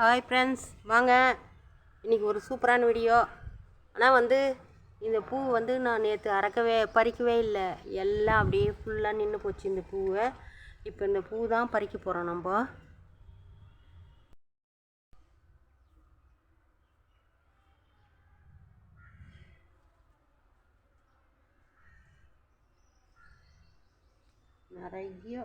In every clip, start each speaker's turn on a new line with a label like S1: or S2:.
S1: Hi friends வாங்க. இன்றைக்கி ஒரு சூப்பரான வீடியோ ஆனால் வந்து இந்த பூ வந்து நான் நேற்று அறக்கவே பறிக்கவே இல்லை. எல்லாம் அப்படியே ஃபுல்லாக நின்று போச்சு இந்த பூவை. இப்போ இந்த பூ தான் பறிக்க போகிறோம் நம்ம. நிறைய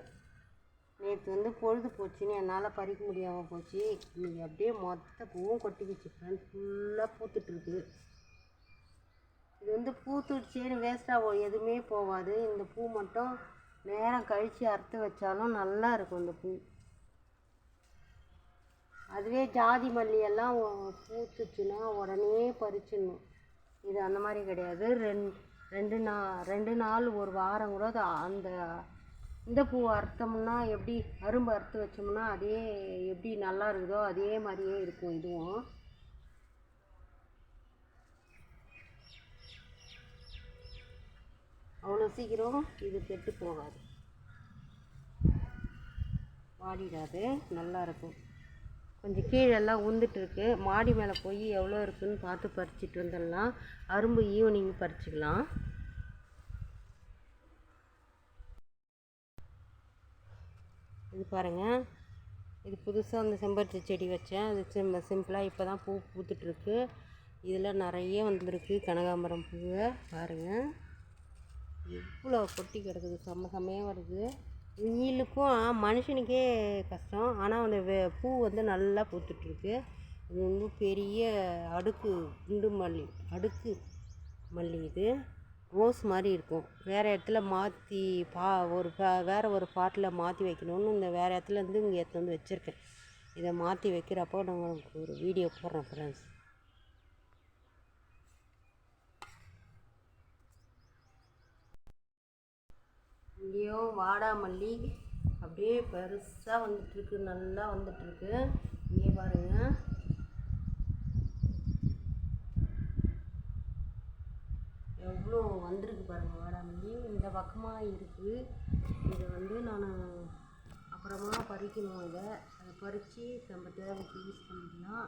S1: நேற்று வந்து பொழுது போச்சுன்னு என்னால் பறிக்க முடியாமல் போச்சு. இன்னைக்கு அப்படியே மொத்த பூவும் கொட்டிக்கிச்சு. ஃப்ரெண்ட் ஃபுல்லாக பூத்துட்ருக்கு இது வந்து பூத்துடுச்சேன்னு வேஸ்ட்டாக எதுவுமே போகாது. இந்த பூ மட்டும் நேரம் கழித்து அறுத்து வச்சாலும் நல்லா இருக்கும் இந்த பூ. அதுவே ஜாதி மல்லியெல்லாம் பூத்துச்சுன்னா உடனே பறிச்சிடணும். இது அந்த மாதிரி கிடையாது. ரெண் ரெண்டு நா ரெண்டு நாள் ஒரு வாரம் கூட அது அந்த இந்த பூ அறுத்தோம்னா எப்படி அரும்பு அறுத்து வச்சோம்னா அதே எப்படி நல்லா இருக்குதோ அதே மாதிரியே இருக்கும் இதுவும். அவ்வளோ சீக்கிரம் இது கெட்டு போகாது. வாடிடாது நல்லா இருக்கும். கொஞ்சம் கீழெல்லாம் உந்துட்டு இருக்கு. மாடி மேலே போய் எவ்வளோ இருக்குதுன்னு பார்த்து பறிச்சிட்டு வந்துடலாம். அரும்பு ஈவினிங் பறிச்சிக்கலாம். இது பாருங்கள் இது புதுசாக அந்த செம்பருத்தி செடி வச்சேன். அது சிம் சிம்பிளாக இப்போ தான் பூ பூத்துட்ருக்கு இதில் நிறைய வந்திருக்கு. கனகாம்பரம் பூவை பாருங்கள் இவ்வளோ கொட்டி கிடக்குது. செம்ம செம்மையாக வருது. வெயிலுக்கும் மனுஷனுக்கே கஷ்டம். ஆனால் அந்த வே பூ வந்து நல்லா பூத்துட்ருக்கு இது வந்து பெரிய அடுக்கு குண்டு மல்லி அடுக்கு மல்லி இது. ரோஸ் மாதிரி இருக்கும். வேறு இடத்துல மாற்றி பா ஒரு பா வேறு ஒரு பாட்டில் மாற்றி வைக்கணும்னு இந்த வேறு இடத்துல இருந்து இங்கே எடுத்து வந்து வச்சுருக்கேன். இதை மாற்றி வைக்கிறப்போ நான் உங்களுக்கு ஒரு வீடியோ போடுறேன் ஃப்ரெண்ட்ஸ் இங்கேயும் வாடாமல்லி அப்படியே பெருசாக வந்துட்டுருக்கு நல்லா வந்துட்டுருக்கு இங்கே பாருங்கள் எவ்வளோ வந்திருக்கு பாருங்கள் வாடாமல்லி இந்த பக்கமாக இருக்குது இதை வந்து நான் அப்புறமா பறிக்கணும் இதை. அதை பறித்து நம்ம தேவைக்கு யூஸ் பண்ணிக்கலாம்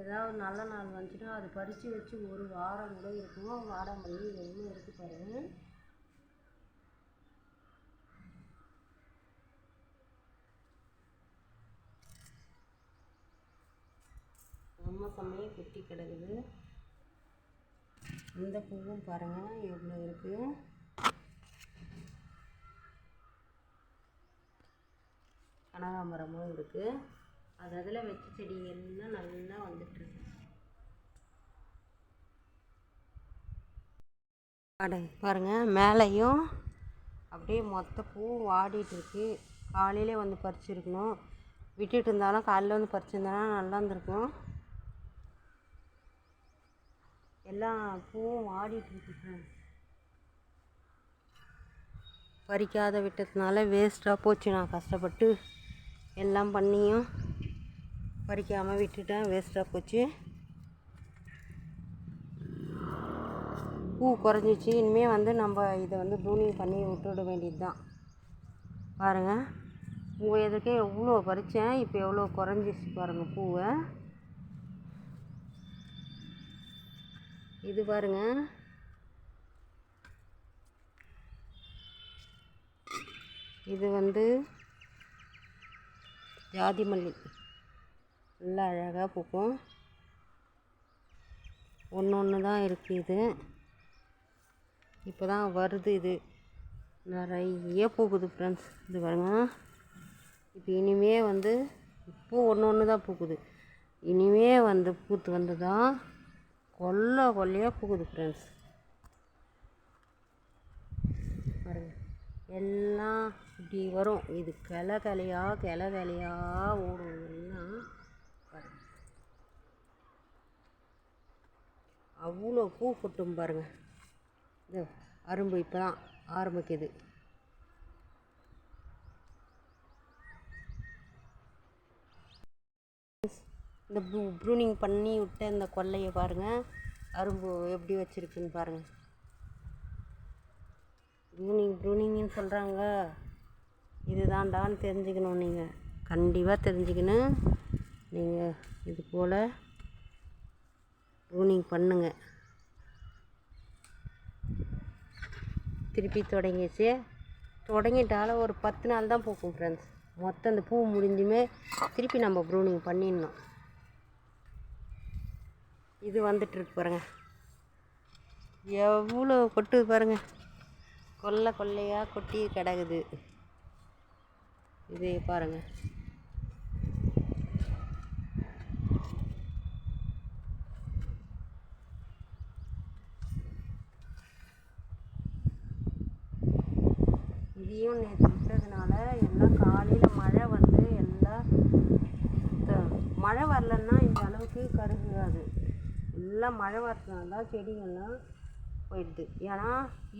S1: ஏதாவது நல்ல நாள் வந்துச்சுன்னா அதை பறித்து வச்சு ஒரு வாரம் கூட இருக்கும்? வாடாமல்லி எவ்வளோ இருக்குது பாருங்கள் செம்ம செம்மையாக கொட்டி கிடக்குது. இந்த பூவும் பாருங்கள் எவ்வளோ இருக்குது கனகாமரமும் இருக்குது அது அதில் வச்ச செடி எல்லாம் நல்லா வந்துட்டுருக்கு அட பாருங்கள் மேலேயும் அப்படியே மொத்த பூ வாடிட்டுருக்கு காலையிலே வந்து பறிச்சிருக்கணும். விட்டுட்டு இருந்தாலும் காலையில் வந்து பறிச்சிருந்தானா நல்லா இருந்திருக்கும். எல்லாம் பூவும் ஆடிட்டுருக்கு ஃப்ரெண்ட்ஸ் பறிக்காத விட்டதுனால வேஸ்ட்டாக போச்சு. நான் கஷ்டப்பட்டு எல்லாம் பண்ணியும் பறிக்காமல் விட்டுட்டேன். வேஸ்ட்டாக போச்சு. பூ குறைஞ்சிச்சு. இனிமேல் வந்து நம்ம இதை வந்து ப்ரூனிங் பண்ணி விட்டுவிட வேண்டியது தான் பாருங்கள் உங்கள் எதுக்கே எவ்வளோ பறித்தேன் இப்போ எவ்வளோ குறைஞ்சிச்சு பாருங்கள் பூவை. இது பாருங்க. இது வந்து ஜாதி மல்லி. நல்லா அழகாக பூக்கும். ஒன்று ஒன்று தான் இருக்குது இது. இப்போ தான் வருது இது. நிறைய பூக்குது ஃப்ரெண்ட்ஸ் இது பாருங்க. இப்போ இனிமே வந்து பூ ஒன்று ஒன்று தான் பூக்குது. இனிமே வந்து பூத்து வந்து தான் கொல்லை கொல்லையாக பூக்குது ஃப்ரெண்ட்ஸ் பாருங்கள் எல்லாம் இப்படி வரும். இது கிளை கிளையா கிளை கிளையா ஓடும். எல்லாம் அவ்வளோ பூ கொட்டும் பாருங்கள் இது அரும்பு இப்போ தான் ஆரம்பிக்குது. இந்த ப்ரூ ப்ரூனிங் பண்ணி விட்ட இந்த கொல்லையை பாருங்கள் அரும்பு எப்படி வச்சுருக்குன்னு பாருங்கள் ப்ரூனிங் ப்ரூனிங்னு சொல்கிறாங்க இதுதான்டான்னு தெரிஞ்சுக்கணும் நீங்கள் கண்டிப்பாக தெரிஞ்சுக்கணும். நீங்கள் இது போல் ப்ரூனிங் பண்ணுங்கள் திருப்பி தொடங்கிச்சு தொடங்கிட்டாலும் ஒரு பத்து நாள் தான் பூக்கும் ஃப்ரெண்ட்ஸ் மொத்தம் அந்த பூ முடிஞ்சுமே திருப்பி நம்ம ப்ரூனிங் பண்ணிடணும். இது வந்துட்டுருக்கு பாருங்க. எவ்வளோ கொட்டுது பாருங்க. கொல்லை கொல்லையாக கொட்டி கிடக்குது. இது பாருங்க. இதையும் நேற்று விட்டதுனால எல்லாம் காலையில் மழை வந்து எல்லாம் மழை வரலன்னா இந்த அளவுக்கு கருகாது. எல்லாம் மழை வரதுனால தான் செடிங்கள்லாம் போயிடுது. ஏன்னா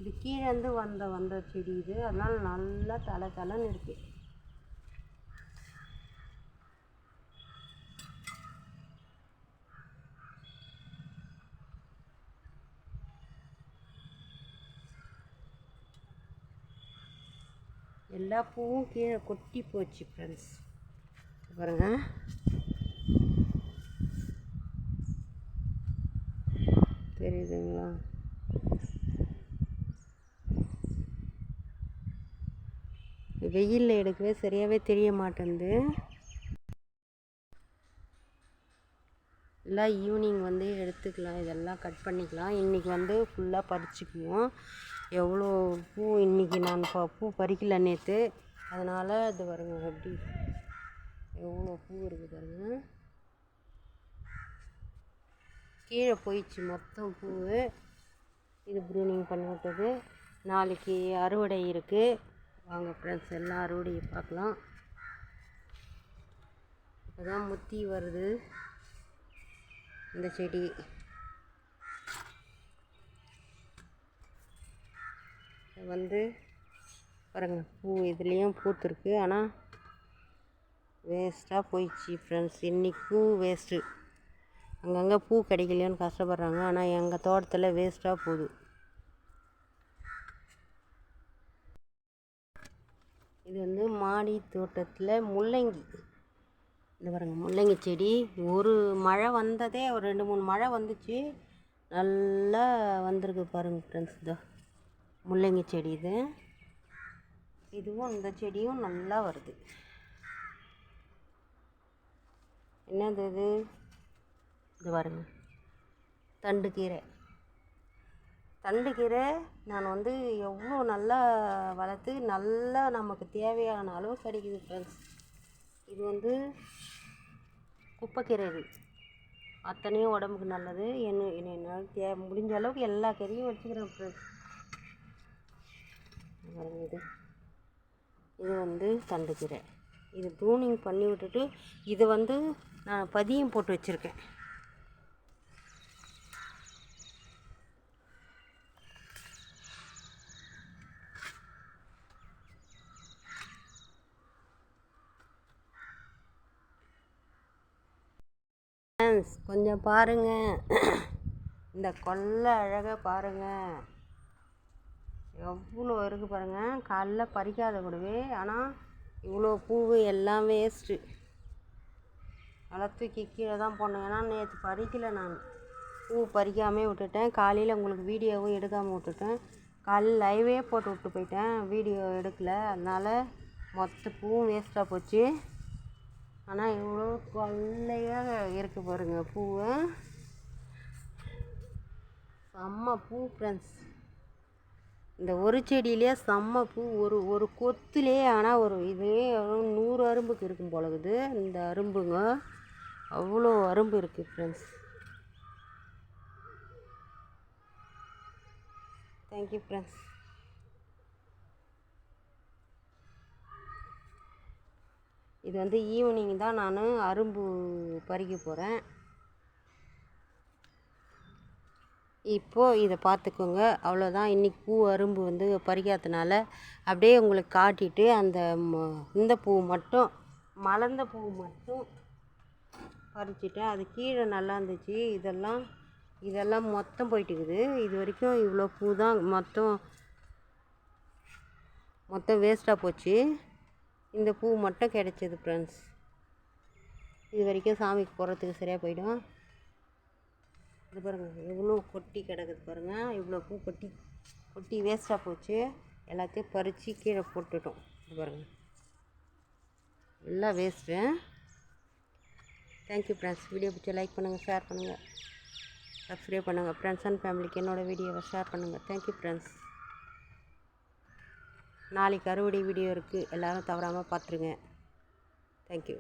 S1: இது கீழேருந்து வந்த வந்த செடி இது. அதனால் நல்லா தலை தலைன்னு இருக்குது எல்லா பூவும் கீழே கொட்டி போச்சு ஃப்ரெண்ட்ஸ் பாருங்க. வெயிலில் எடுக்கவே சரியாகவே தெரிய மாட்டேங்குது எல்லாம் ஈவினிங் வந்து எடுத்துக்கலாம். இதெல்லாம் கட் பண்ணிக்கலாம். இன்றைக்கி வந்து ஃபுல்லாக பறிச்சுக்குவோம். எவ்வளோ பூ இன்றைக்கி நான் ப பூ பறிக்கல நேற்று அதனால் இது வருங்க எப்படி எவ்வளோ பூ இருக்குது பாருங்க. கீழே போயிடுச்சு மொத்தம் பூ இது ப்ரூனிங் பண்ணி விட்டது. நாளைக்கு அறுவடை இருக்குது வாங்க ஃப்ரெண்ட்ஸ் எல்லாம் அறுவடையை பார்க்கலாம். இப்போ தான் முத்தி வருது. இந்த செடி. வந்து பாருங்க பூ இதுலேயும் பூத்துருக்கு. ஆனால் வேஸ்ட்டாக போயிடுச்சு ஃப்ரெண்ட்ஸ் இன்றைக்கும் வேஸ்ட்டு அங்கங்கே பூ கிடைக்கலையோன்னு கஷ்டப்படுறாங்க. ஆனால் எங்கள் தோட்டத்தில் வேஸ்ட்டாக போகுது. இது வந்து மாடி தோட்டத்தில் முள்ளங்கி. இந்த பாருங்க முள்ளங்கி செடி. ஒரு மழை வந்ததே ஒரு ரெண்டு மூணு மழை வந்துச்சு. நல்லா வந்திருக்கு பாருங்க ஃப்ரெண்ட்ஸ் இதோ. முள்ளங்கி செடி இது. இதுவும் இந்த செடியும் நல்லா வருது. என்னது இது? இது பாருங்க தண்டுக்கீரை நான் வந்து எவ்வளோ நல்லா வளர்த்து நல்லா நமக்கு தேவையான அளவு கிடைக்குது ஃப்ரெண்ட்ஸ் இது வந்து குப்பைக்கீரை இது. அத்தனையும் உடம்புக்கு நல்லது. என்ன என்ன- என்னால் தே முடிஞ்ச அளவுக்கு எல்லா கீரையும் வச்சுக்கிறேன் ஃப்ரெண்ட்ஸ் இது. இது வந்து தண்டுக்கீரை. இது ப்ரூனிங் பண்ணி விட்டுட்டு இது வந்து நான் பதியம் போட்டு வச்சுருக்கேன். ஃப்ரெண்ட்ஸ் கொஞ்சம் பாருங்கள் இந்த கொல்லை அழகாக பாருங்கள் எவ்வளோ இருக்குது பாருங்கள் காலைல பறிக்காத கூடவே ஆனால் இவ்வளோ பூவு எல்லாம் வேஸ்ட்டு நல்லா தூக்கி கீழே தான் போடணும். ஏன்னா நேற்று பறிக்கலை நான். பூ பறிக்காமே விட்டுட்டேன். காலையில் உங்களுக்கு வீடியோவும் எடுக்காமல் விட்டுட்டேன். காலையில் லைவே போட்டு விட்டு போயிட்டேன். வீடியோ எடுக்கல. அதனால் மொத்த பூவும் வேஸ்ட்டாக போச்சு. ஆனால் இவ்வளோ கொள்ளையாக இருக்குது பாருங்க பூவு. செம்ம பூ ஃப்ரெண்ட்ஸ் இந்த ஒரு செடியிலே செம்ம பூ ஒரு ஒரு கொத்துலே ஆனால் ஒரு இதே நூறு அரும்புக்கு இருக்கும் போலகுது இந்த அரும்புங்க அவ்வளோ அரும்பு இருக்குது ஃப்ரெண்ட்ஸ் தேங்க்யூ ஃப்ரெண்ட்ஸ் இது வந்து ஈவினிங் தான் நான் அரும்பு பறிக்க போகிறேன் இப்போது இதை பார்த்துக்கோங்க. அவ்வளோதான் இன்றைக்கி பூ அரும்பு வந்து பறிக்காதனால அப்படியே உங்களுக்கு காட்டிட்டு அந்த ம- இந்த பூ மட்டும் மலர்ந்த பூ மட்டும் பறிச்சிட்டேன் அது கீழே நல்லா இருந்துச்சு. இதெல்லாம் இதெல்லாம் மொத்தம் போயிட்டுக்குது. இது வரைக்கும் இவ்வளோ பூ தான் மொத்தம் மொத்தம் வேஸ்ட்டாக போச்சு. இந்த பூ மட்டும் கிடச்சிது ஃப்ரெண்ட்ஸ் இது வரைக்கும் சாமிக்கு போடுறதுக்கு சரியாக போயிடும்? இது பாருங்கள் எவ்வளோ கொட்டி கிடக்குது பாருங்கள் இவ்வளோ பூ கொட்டி கொட்டி வேஸ்ட்டாக போச்சு. எல்லாத்தையும் பறித்து கீழே போட்டுட்டோம். இது பாருங்கள் எல்லாம் waste thank you friends video பிடிச்ச லைக் பண்ணுங்கள் ஷேர் பண்ணுங்கள் சப்ஸ்கிரைப் பண்ணுங்கள் ஃப்ரெண்ட்ஸ் அண்ட் ஃபேமிலிக்கு என்னோடய வீடியோவை ஷேர் பண்ணுங்கள் தேங்க்யூ ஃப்ரெண்ட்ஸ் நாளைக்கு அறுவடை வீடியோ இருக்குது எல்லோரும் தவறாமல் பார்த்துருங்க. தேங்க்யூ